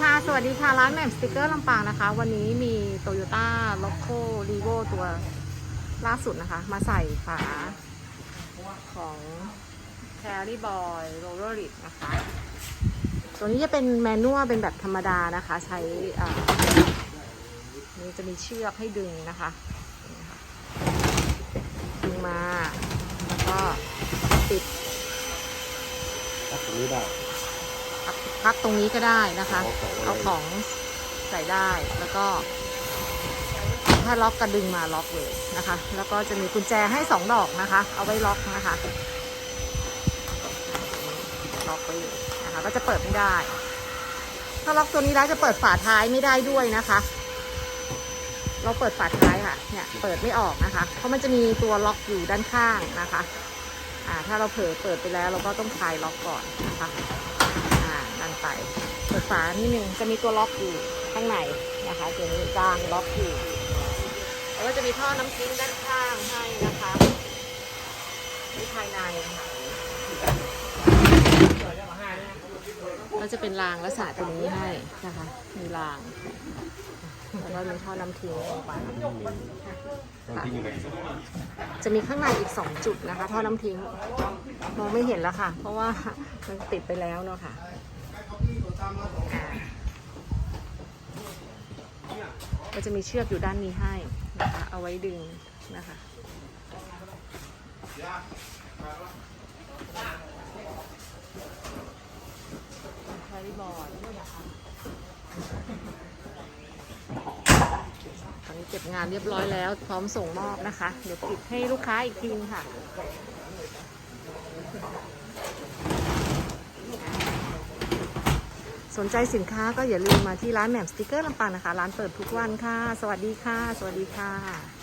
ค่ะ สวัสดีค่ะ ร้านแหม่มสติกเกอร์ลำปางนะคะ วันนี้มี Toyota l o c o r e v o ตัวล่าสุดนะคะ มาใส่ฝาของ Carry Boy Roller l i d นะคะ ตัวนี้จะเป็นแมนนวลเป็นแบบธรรมดานะคะ ใช้อ่านี่จะมีเชือกให้ดึงนะคะนี่ค่ะดึงมา แล้วก็ปิดตัดตรงนี้ได้ พักพักตรงนี้ก็ได้นะคะเอาของเอาของใส่ได้แล้วก็ ถ้าล็อกกระดึงมาล็อกเลยนะคะ แล้วก็จะมีกุญแจให้สองดอกนะคะ เอาไว้ล็อกนะคะล็อกไว้เลยนะคะก็จะเปิดไม่ได้ ถ้าล็อกตัวนี้แล้วจะเปิดฝาท้ายไม่ได้ด้วยนะคะ เราเปิดฝาท้ายค่ะ เนี่ยเปิดไม่ออกนะคะ เพราะมันจะมีตัวล็อกอยู่ด้านข้างนะคะ อ่า ถ้าเราเผลอเปิดไปแล้วเราก็ต้องคลายล็อกก่อนนะคะอ่านั่น ไปเปิดฝานิดนึงจะมีตัวล็อกอยู่ข้างในนะคะตัวนี้กลางล็อกอยู่แล้วก็จะมีท่อน้ำทิ้งด้านข้างให้นะคะที่ภายในค่ะก็จะเป็นรางลักษณะตรงนี้ให้นะคะ มีราง แล้วก็มีท่อน้ำทิ้งออกมาตอนที่อยู่ไหนจะมีข้างในอีก 2 จุดนะคะ ท่อน้ำทิ้งมองไม่เห็นแล้วค่ะ เพราะว่ามันติดไปแล้วเนาะค่ะ อ่าก็จะมีเชือกอยู่ด้านนี้ให้นะคะเอาไว้ดึงนะคะแคริบอร์ดตอนนี้เก็บงานเรียบร้อยแล้ว พร้อมส่งมอบนะคะ เดี๋ยวปิดให้ลูกค้าอีกทีค่ะ สนใจสินค้าก็อย่าลืมมาที่ร้านแหม่มสติกเกอร์ลำปางนะคะ ร้านเปิดทุกวันค่ะ สวัสดีค่ะ สวัสดีค่ะ